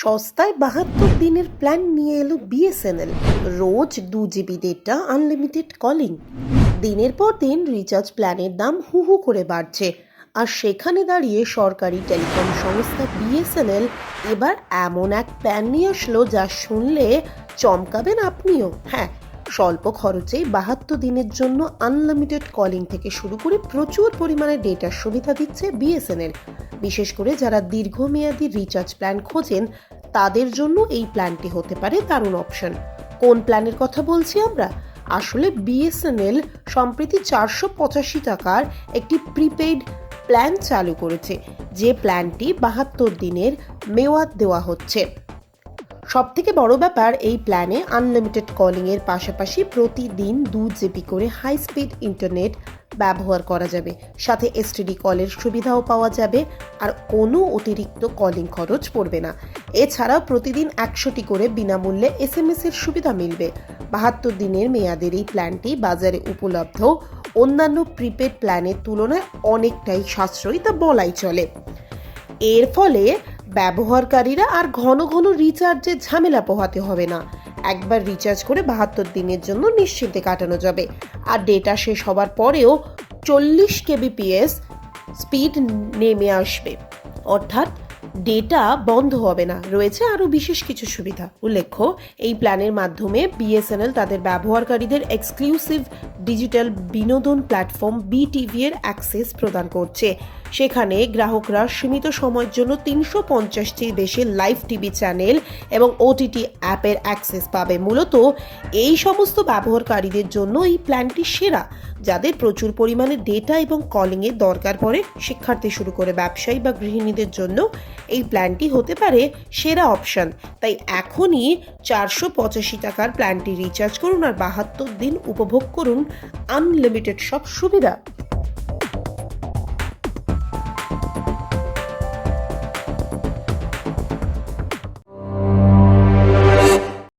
সস্তায় বাহাত্তর দিনের প্ল্যান নিয়ে এলো বিএসএনএল রোজ দু জিবি ডেটা আনলিমিটেড কলিং দিনের পর দিন রিচার্জ প্ল্যানের দাম হু হু করে বাড়ছে। আর সেখানে দাঁড়িয়ে সরকারি টেলিকম সংস্থা বিএসএনএল এবার এমন এক প্ল্যান নিয়ে আসলো যা শুনলে চমকাবেন আপনিও। হ্যাঁ স্বল্প খরচে বাহাত্তর দিনের জন্য আনলিমিটেড কলিং থেকে শুরু করে প্রচুর পরিমাণে ডেটার সুবিধা দিচ্ছে বিএসএনএল বিশেষ করে যারা দীর্ঘমেয়াদী রিচার্জ প্ল্যান খোঁজেন, তাদের জন্য এই প্ল্যানটি হতে পারে দারুণ অপশন কোন প্ল্যানের কথা বলছি আমরা? আসলে বিএসএনএল সম্প্রতি চারশো পঁচাশি টাকার একটি প্রিপেইড প্ল্যান চালু করেছে, যে প্ল্যানটি বাহাত্তর দিনের মেয়াদ দেওয়া হচ্ছে। সব থেকে বড় ব্যাপার, এই প্ল্যানে আনলিমিটেড কলিংয়ের পাশাপাশি প্রতিদিন দু জিবি করে হাই স্পিড ইন্টারনেট ব্যবহার করা যাবে। সাথে এসটিডি কলের সুবিধাও পাওয়া যাবে আর কোনো অতিরিক্ত কলিং খরচ পড়বে না। এছাড়াও প্রতিদিন একশোটি করে বিনামূল্যে এস এম এর সুবিধা মিলবে। বাহাত্তর দিনের মেয়াদের এই প্ল্যানটি বাজারে উপলব্ধ। অন্যান্য প্রিপেড প্ল্যানের তুলনায় অনেকটাই সাশ্রয়ী তা বলাই চলে। এর ফলে ব্যবহারকারীরা আর ঘন ঘন রিচার্জে ঝামেলা পোহাতে হবে না। একবার রিচার্জ করে বাহাত্তর দিনের জন্য নিশ্চিন্তে কাটানো যাবে। আর ডেটা শেষ হবার পরেও চল্লিশ কেবিপিএস স্পিড নেমে আসবে। অর্থাৎ ডেটা বন্ধ হবে না। রয়েছে আরও বিশেষ কিছু সুবিধা। উল্লেখ্য, এই প্ল্যানের মাধ্যমে বিএসএনএল তাদের ব্যবহারকারীদের এক্সক্লুসিভ ডিজিটাল বিনোদন প্ল্যাটফর্ম বিটিভি এর অ্যাক্সেস প্রদান করছে। সেখানে গ্রাহকরা সীমিত সময়ের জন্য তিনশো পঞ্চাশটির বেশি লাইভ টিভি চ্যানেল এবং ওটিটি অ্যাপের অ্যাক্সেস পাবে। মূলত এই সমস্ত ব্যবহারকারীদের জন্য এই প্ল্যানটি সেরা। যাদের প্রচুর পরিমাণে ডেটা এবং কলিংয়ের দরকার পড়ে, শিক্ষার্থী শুরু করে ব্যবসায়ী বা গৃহিণীদের জন্য এই প্ল্যানটি হতে পারে সেরা অপশন তাই এখনই চারশো পঁচাশি টাকার প্ল্যানটি রিচার্জ করুন আর বাহাত্তর দিন উপভোগ করুন আনলিমিটেড সব সুবিধা।